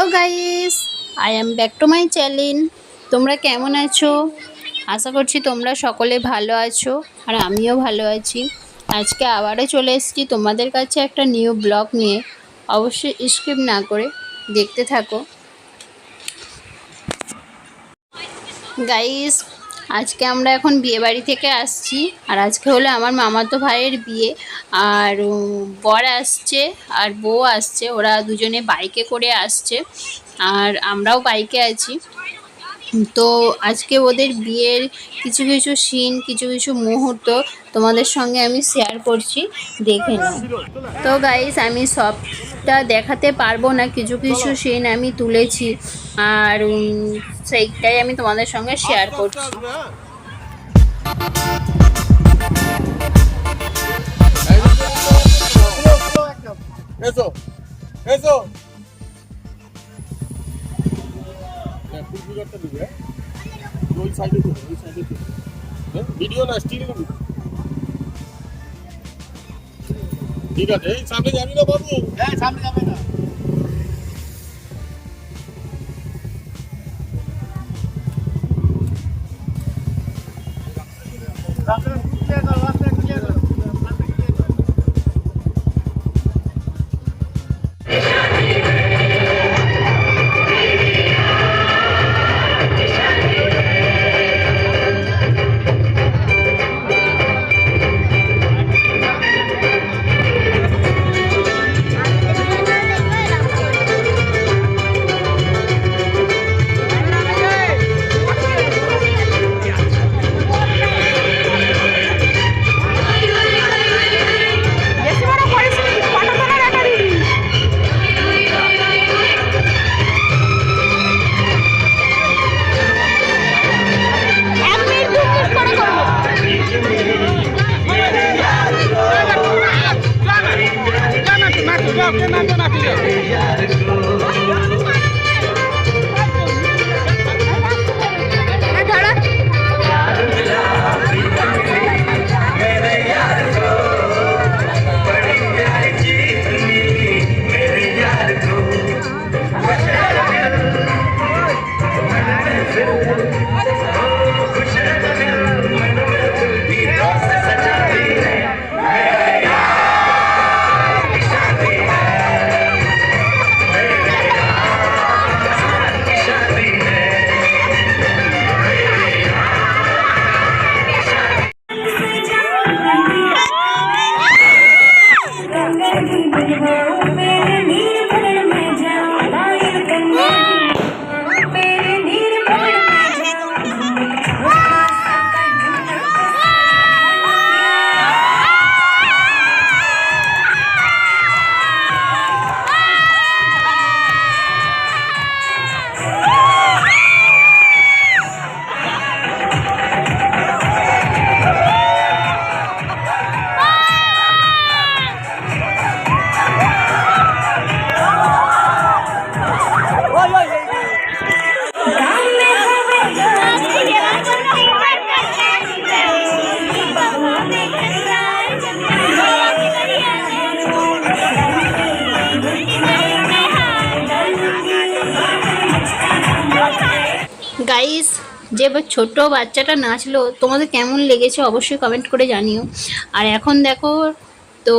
Hello guys I am back to my channel তোমরা কেমন আছো? আশা করছি তোমরা সকলে ভালো আছো, আর আমিও ভালো আছি। আজকে আবারও চলে এসেছি তোমাদের কাছে একটা নিউ ব্লগ নিয়ে। অবশ্যই স্কিপ না করে দেখতে থাকো। গাইস আজকে আমরা এখন বিয়ে বাড়ি থেকে আসছি আর আজকে হলো আমার মামাতো ভাইয়ের বিয়ে আর বর আসছে আর বউ আসছে, ওরা দুজনে বাইকে করে আসছে আর আমরাও বাইকে আছি। তো আজকে ওদের বিয়ের কিছু কিছু সিন কিছু কিছু মুহূর্ত তোমাদের সঙ্গে আমি শেয়ার করছি, দেখে নাও। তো গাইস আমি সবটা দেখাতে পারব না, কিছু কিছু সিন আমি তুলেছি, আর সেইটাই আমি তোমাদের সঙ্গে শেয়ার করছি। এসো এসো। হ্যাঁ? ওই সাইডে ওই সাইডে হ্যাঁ, ভিডিও না স্টিল ঠিক আছে এই সামনে যাবি না বাবু? হ্যাঁ সামনে যাবে না গাইস যে ছোট বাচ্চাটা নাচলো, তোমাদের কেমন লেগেছে অবশ্যই কমেন্ট করে জানিও। আর এখন দেখো, তো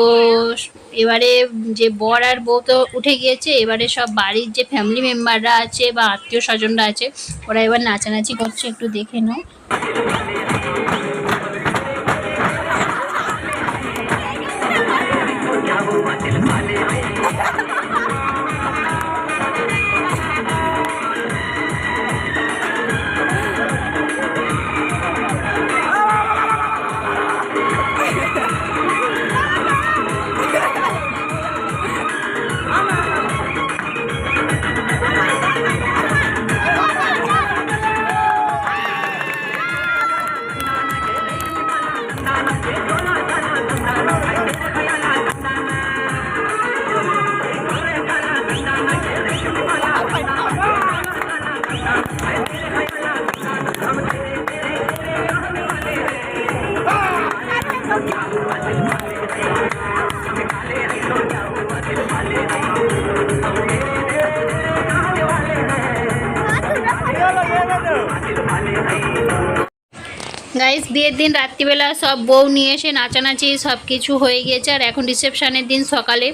এবারে যে বর আর বউ তো উঠে গিয়েছে, এবারে সব বাড়ির যে ফ্যামিলি মেম্বাররা আছে বা আত্মীয় স্বজনরা আছে, ওরা এবার নাচানাচি করছে, একটু দেখে নাও। গাইস বিয়ের দিন রাত্রিবেলা সব বউ নিয়ে এসে নাচানাচি সব কিছু হয়ে গিয়েছে। আর এখন রিসেপশানের দিন সকালে।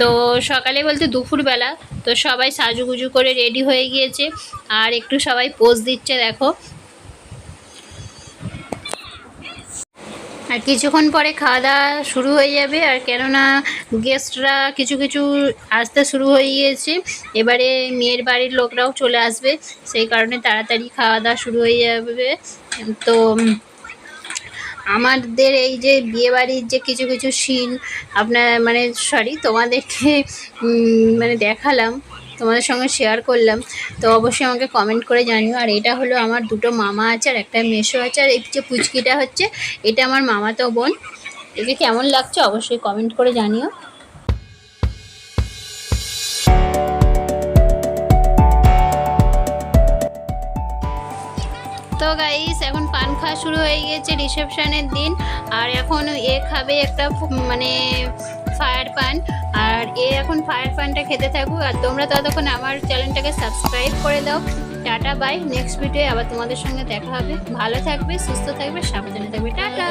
তো সকালে বলতে দুপুরবেলা। তো সবাই সাজুগুজু করে রেডি হয়ে গিয়েছে। আর একটু সবাই পোজ দিচ্ছে, দেখো। আর কিছুক্ষণ পরে খাওয়া দাওয়া শুরু হয়ে যাবে। আর কেননা গেস্টরা কিছু কিছু আসতে শুরু হয়ে গিয়েছে। এবারে মেয়ের বাড়ির লোকরাও চলে আসবে। সেই কারণে তাড়াতাড়ি খাওয়া দাওয়া শুরু হয়ে যাবে। তো আমাদের এই যে বিয়েবাড়ির যে কিছু কিছু সিন আপনার মানে সরি তোমাদেরকে মানে দেখালাম। তোমাদের সঙ্গে শেয়ার করলাম। তো অবশ্যই আমাকে কমেন্ট করে জানিও। আর এটা হলো আমার দুটো মামা আছে আর একটা মেশো আছে। আর এই যে পুচকিটা হচ্ছে, এটা আমার মামাতো বোন। একে কেমন লাগছে, অবশ্যই কমেন্ট করে জানিও। তো গাইস এখন পান খাওয়া শুরু হয়ে গেছে রিসেপশনের দিন। আর এখন এ খাবে একটা মানে ফায়ার পান। আর এ এখন ফায়ার পানটা খেতে থাকুক। আর তোমরা ততক্ষণ আমার চ্যানেলটাকে সাবস্ক্রাইব করে দাও। Tata, by. নেক্সট ভিডিও আবার তোমাদের সঙ্গে দেখা হবে। ভালো থাকবে, সুস্থ থাকবে, সাবধানে থাকবে। টাটা!